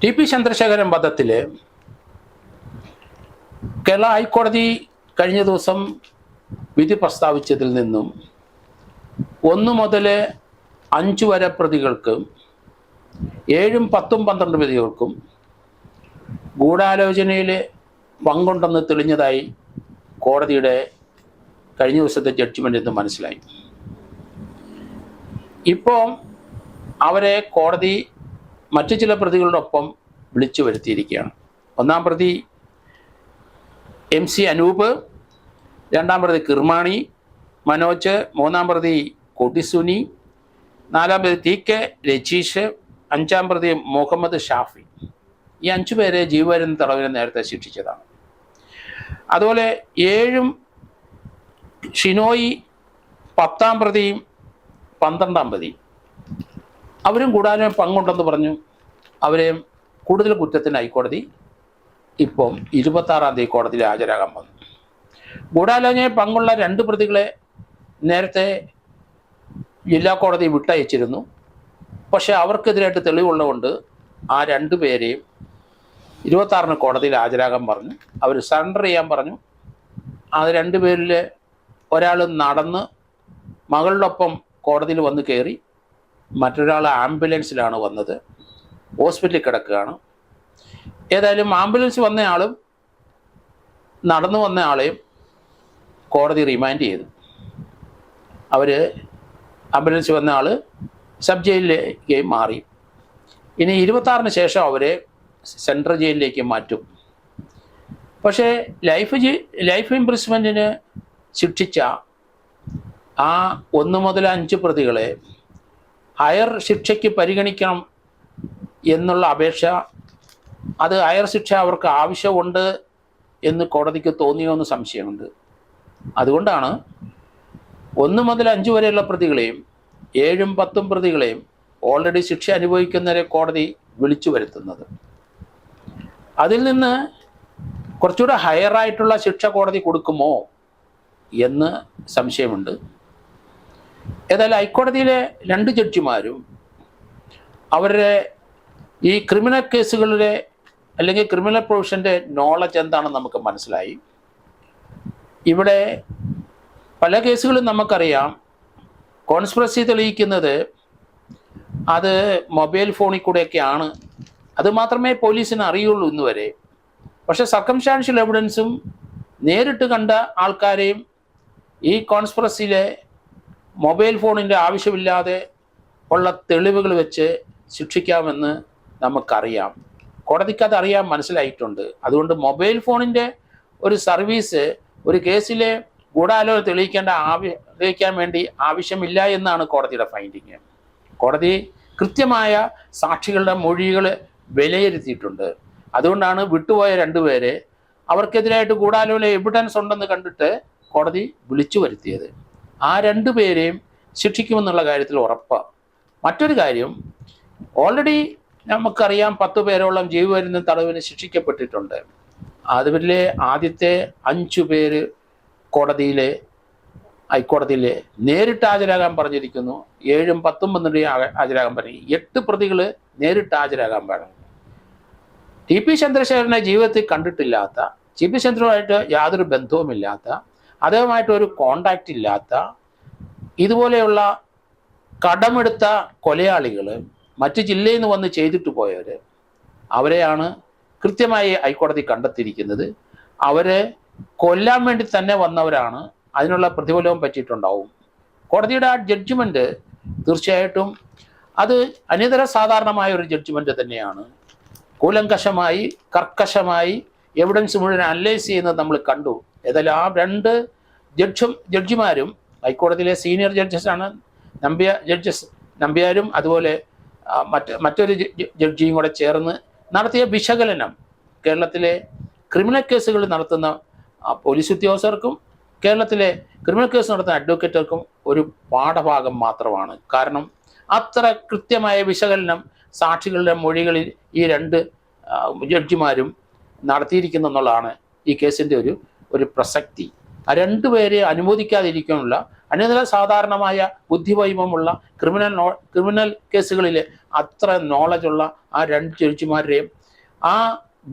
T P Chandrasekharan വധത്തിൽ കേരള ഹൈക്കോടതി കഴിഞ്ഞ ദിവസം വിധി പ്രസ്താവിച്ചതിൽ നിന്നും ഒന്ന് മുതൽ അഞ്ച് വരെ പ്രതികൾക്ക് ഏഴും പത്തും പന്ത്രണ്ട് പ്രതികൾക്കും ഗൂഢാലോചനയിൽ പങ്കുണ്ടെന്ന് തെളിഞ്ഞതായി കോടതിയുടെ കഴിഞ്ഞ ദിവസത്തെ ജഡ്ജിമെന്റിൽ നിന്ന് മനസ്സിലായി. ഇപ്പോൾ അവരെ കോടതി മറ്റു ചില പ്രതികളോടൊപ്പം വിളിച്ചു വരുത്തിയിരിക്കുകയാണ്. ഒന്നാം പ്രതി എം സി അനൂപ് രണ്ടാം പ്രതി കിർമാണി മനോജ് മൂന്നാം പ്രതി കൊടിസുനി നാലാം പ്രതി ടി കെ രജീഷ് അഞ്ചാം പ്രതി മുഹമ്മദ് ഷാഫി. ഈ അഞ്ചു പേരെ ജീവപര്യന്ത തടവിനെ നേരത്തെ ശിക്ഷിച്ചതാണ്. അതുപോലെ ഏഴും ഷിനോയി പത്താം പ്രതിയും പന്ത്രണ്ടാം പ്രതി അവരും കൂടാനും പങ്കുണ്ടെന്ന് പറഞ്ഞു. അവരെയും കൂടുതൽ കുറ്റത്തിന് ഹൈക്കോടതി ഇപ്പം ഇരുപത്താറാം തീയതി കോടതിയിൽ ഹാജരാകാൻ വന്നു. ഗൂഢാലോചനയിൽ പങ്കുള്ള രണ്ട് പ്രതികളെ നേരത്തെ ജില്ലാ കോടതി വിട്ടയച്ചിരുന്നു. പക്ഷെ അവർക്കെതിരായിട്ട് തെളിവുള്ളതുകൊണ്ട് ആ രണ്ട് പേരെയും ഇരുപത്താറിന് കോടതിയിൽ ഹാജരാകാൻ പറഞ്ഞു. അവർ സറണ്ടർ ചെയ്യാൻ പറഞ്ഞു. അത് രണ്ടുപേരിൽ ഒരാൾ നടന്ന് മകളുടെ ഒപ്പം കോടതിയിൽ വന്ന് കയറി മറ്റൊരാൾ ആംബുലൻസിലാണ് വന്നത്. ഹോസ്പിറ്റലിൽ കിടക്കുകയാണ്. ഏതായാലും ആംബുലൻസ് വന്നയാളും നടന്നു വന്ന ആളെയും കോടതി റിമാൻഡ് ചെയ്തു. അവർ ആംബുലൻസ് വന്ന ആൾ സബ് ജയിലിലേക്ക് മാറി. ഇനി ഇരുപത്താറിന് ശേഷം അവരെ സെൻട്രൽ ജയിലിലേക്ക് മാറ്റും. പക്ഷേ ലൈഫ് ജി ലൈഫ് ഇംപ്രിസ്മെന്റിന് ശിക്ഷിച്ച ആ ഒന്ന് മുതൽ അഞ്ച് പ്രതികളെ ഹയർ ശിക്ഷയ്ക്ക് പരിഗണിക്കണം എന്നുള്ള അപേക്ഷ അത് ഹയർ ശിക്ഷ അവർക്ക് ആവശ്യമുണ്ട് എന്ന് കോടതിക്ക് തോന്നിയോ എന്ന് സംശയമുണ്ട്. അതുകൊണ്ടാണ് ഒന്ന് മുതൽ അഞ്ച് വരെയുള്ള പ്രതികളെയും ഏഴും പത്തും പ്രതികളെയും ഓൾറെഡി ശിക്ഷ അനുഭവിക്കുന്നവരെ കോടതി വിളിച്ചു വരുത്തുന്നത്. അതിൽ നിന്ന് കുറച്ചുകൂടെ ഹയറായിട്ടുള്ള ശിക്ഷ കോടതി കൊടുക്കുമോ എന്ന് സംശയമുണ്ട്. ഏതായാലും ഹൈക്കോടതിയിലെ രണ്ട് ജഡ്ജിമാരും അവരുടെ ഈ ക്രിമിനൽ കേസുകളിലെ അല്ലെങ്കിൽ ക്രിമിനൽ പ്രൊവിഷന്റെ നോളജ് എന്താണെന്ന് നമുക്ക് മനസ്സിലായി. ഇവിടെ പല കേസുകളും നമുക്കറിയാം. കോൺസ്പിറസി തെളിയിക്കുന്നത് അത് മൊബൈൽ ഫോണിൽ കൂടെയൊക്കെയാണ്. അത് മാത്രമേ പോലീസിന് അറിയുള്ളൂ ഇന്ന് വരെ പക്ഷെ സർക്കംസ്റ്റാൻഷ്യൽ എവിഡൻസും നേരിട്ട് കണ്ട ആൾക്കാരെയും ഈ കോൺസ്പിറസിയിലെ മൊബൈൽ ഫോണിന്റെ ആവശ്യമില്ലാതെ ഉള്ള തെളിവുകൾ വെച്ച് ശിക്ഷിക്കാമെന്ന് നമുക്കറിയാം. കോടതിക്കത് അറിയാൻ മനസ്സിലായിട്ടുണ്ട്. അതുകൊണ്ട് മൊബൈൽ ഫോണിന്റെ ഒരു സർവീസ് ഒരു കേസിലെ ഗൂഢാലോചന തെളിയിക്കേണ്ട ആവ്യ തെളിയിക്കാൻ വേണ്ടി ആവശ്യമില്ല എന്നാണ് കോടതിയുടെ ഫൈൻഡിങ് കോടതി കൃത്യമായ സാക്ഷികളുടെ മൊഴികൾ വിലയിരുത്തിയിട്ടുണ്ട്. അതുകൊണ്ടാണ് വിട്ടുപോയ രണ്ടുപേരെ അവർക്കെതിരായിട്ട് ഗൂഢാലോചന എവിഡൻസ് ഉണ്ടെന്ന് കണ്ടിട്ട് കോടതി വിളിച്ചു വരുത്തിയത്. ആ രണ്ടു പേരെയും ശിക്ഷിക്കുമെന്നുള്ള കാര്യത്തിൽ ഉറപ്പാണ് മറ്റൊരു കാര്യം ഓൾറെഡി നമുക്കറിയാം പത്ത് പേരോളം ജീവപര്യന്തം തടവിന് ശിക്ഷിക്കപ്പെട്ടിട്ടുണ്ട്. അതിലെ ആദ്യത്തെ അഞ്ചു പേര് കോടതിയിലെ ഹൈക്കോടതിയിൽ നേരിട്ട് ഹാജരാകാൻ പറഞ്ഞിരിക്കുന്നു. ഏഴും പത്തും പന്ത്രണ്ട് ഹാജരാകാൻ പറഞ്ഞു. എട്ട് പ്രതികൾ നേരിട്ട് ഹാജരാകാൻ പറഞ്ഞു. ടി പി ചന്ദ്രശേഖരനെ ജീവിതത്തിൽ കണ്ടിട്ടില്ലാത്ത ടി പി ചന്ദ്രനുമായിട്ട് യാതൊരു ബന്ധവുമില്ലാത്ത അദ്ദേഹമായിട്ട് ഒരു കോണ്ടാക്റ്റ് ഇല്ലാത്ത ഇതുപോലെയുള്ള കടമെടുത്ത കൊലയാളികൾ മറ്റു ജില്ലയിൽ നിന്ന് വന്ന് ചെയ്തിട്ട് പോയവർ അവരെയാണ് കൃത്യമായി ഹൈക്കോടതി കണ്ടെത്തിയിരിക്കുന്നത്. അവരെ കൊല്ലാൻ വേണ്ടി തന്നെ വന്നവരാണ്. അതിനുള്ള പ്രതിഫലവും പറ്റിയിട്ടുണ്ടാവും. കോടതിയുടെ ആ ജഡ്ജ്മെന്റ് തീർച്ചയായിട്ടും അത് അനിതര സാധാരണമായ ഒരു ജഡ്ജ്മെന്റ് തന്നെയാണ്. കൂലങ്കഷമായി കർക്കശമായി എവിഡൻസ് മുഴുവൻ അനലൈസ് ചെയ്യുന്നത് നമ്മൾ കണ്ടു. ഏതായാലും ആ രണ്ട് ജഡ്ജും ജഡ്ജിമാരും ഹൈക്കോടതിയിലെ സീനിയർ ജഡ്ജസാണ് നമ്പ്യ ജഡ്ജസ് നമ്പ്യാരും അതുപോലെ മറ്റ് മറ്റൊരു ജഡ്ജിയും കൂടെ ചേർന്ന് നടത്തിയ വിശകലനം കേരളത്തിലെ ക്രിമിനൽ കേസുകൾ നടത്തുന്ന പോലീസ് ഉദ്യോഗസ്ഥർക്കും കേരളത്തിലെ ക്രിമിനൽ കേസ് നടത്തുന്ന അഡ്വക്കേറ്റർക്കും ഒരു പാഠഭാഗം മാത്രമാണ്. കാരണം അത്ര കൃത്യമായ വിശകലനം സാക്ഷികളുടെ മൊഴികളിൽ ഈ രണ്ട് ജഡ്ജിമാരും നടത്തിയിരിക്കുന്നു എന്നുള്ളതാണ് ഈ കേസിന്റെ ഒരു ഒരു പ്രസക്തി. ആ രണ്ടുപേരെ അനുമോദിക്കാതിരിക്കാനുള്ള അന്യതല സാധാരണമായ ബുദ്ധിവൈഭവമുള്ള ക്രിമിനൽ നോ ക്രിമിനൽ കേസുകളിലെ അത്ര നോളജുള്ള ആ രണ്ട് ജഡ്ജിമാരുടെയും ആ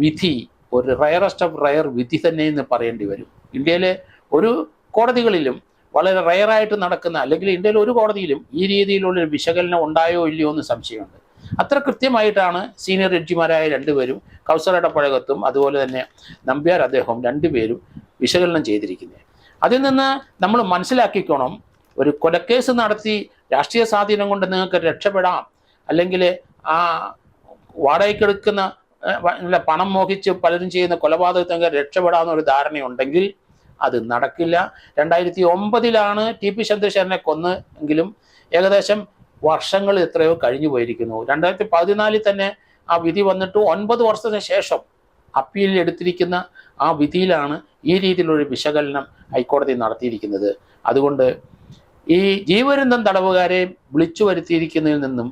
വിധി ഒരു റയറസ്റ്റ് ഓഫ് റയർ വിധി തന്നെ എന്ന് പറയേണ്ടി വരും. ഇന്ത്യയിലെ ഒരു കോടതികളിലും വളരെ റയറായിട്ട് നടക്കുന്ന അല്ലെങ്കിൽ ഇന്ത്യയിലെ ഒരു കോടതിയിലും ഈ രീതിയിലുള്ളൊരു വിശകലനം ഉണ്ടായോ ഇല്ലയോ എന്ന് സംശയമുണ്ട്. അത്ര കൃത്യമായിട്ടാണ് സീനിയർ ജഡ്ജിമാരായ രണ്ടുപേരും കൗസർ ഇടപ്പഴകത്തും അതുപോലെ തന്നെ നമ്പ്യാർ അദ്ദേഹവും രണ്ടുപേരും വിശകലനം ചെയ്തിരിക്കുന്നത്. അതിൽ നിന്ന് നമ്മൾ മനസ്സിലാക്കിക്കോണം ഒരു കൊലക്കേസ് നടത്തി രാഷ്ട്രീയ സ്വാധീനം കൊണ്ട് നിങ്ങൾക്ക് രക്ഷപ്പെടാം അല്ലെങ്കിൽ ആ വാടകയ്ക്കെടുക്കുന്ന അല്ല, പണം മോഹിച്ച് പലരും ചെയ്യുന്ന കൊലപാതകത്തെ രക്ഷപ്പെടാവുന്ന ഒരു ധാരണയുണ്ടെങ്കിൽ അത് നടക്കില്ല. രണ്ടായിരത്തി ഒമ്പതിലാണ് ടി പി ചന്ദ്രശേഖരനെ കൊന്ന് എങ്കിലും ഏകദേശം വർഷങ്ങൾ എത്രയോ കഴിഞ്ഞു പോയിരിക്കുന്നു. രണ്ടായിരത്തി പതിനാലിൽ തന്നെ ആ വിധി വന്നിട്ട് ഒൻപത് വർഷത്തിന് ശേഷം അപ്പീൽ എടുത്തിരിക്കുന്ന ആ വിധിയിലാണ് ഈ രീതിയിലൊരു വിശകലനം ഹൈക്കോടതി നടത്തിയിരിക്കുന്നത്. അതുകൊണ്ട് ഈ ജീവരന്തം തടവുകാരെ വിളിച്ചു വരുത്തിയിരിക്കുന്നതിൽ നിന്നും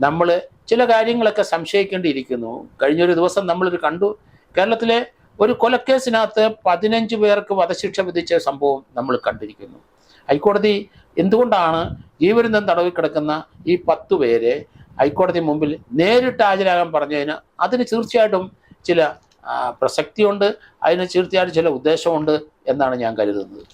നമ്മൾ ചില കാര്യങ്ങളൊക്കെ സംശയിക്കേണ്ടിയിരിക്കുന്നു. കഴിഞ്ഞൊരു ദിവസം നമ്മൾ കണ്ടു. കേരളത്തിലെ ഒരു കൊലക്കേസിനകത്ത് പതിനഞ്ച് പേർക്ക് വധശിക്ഷ വിധിച്ച സംഭവം നമ്മൾ കണ്ടിരിക്കുന്നു. ഹൈക്കോടതി എന്തുകൊണ്ടാണ് ജീവരന്തം തടവിൽ കിടക്കുന്ന ഈ പത്തു പേരെ ഹൈക്കോടതി മുമ്പിൽ നേരിട്ട് ഹാജരാകാൻ പറഞ്ഞതിന് അതിന് തീർച്ചയായിട്ടും ചില പ്രസക്തിയുണ്ട് അതിന് തീർച്ചയായിട്ടും ചില ഉദ്ദേശമുണ്ട് എന്നാണ് ഞാൻ കരുതുന്നത്.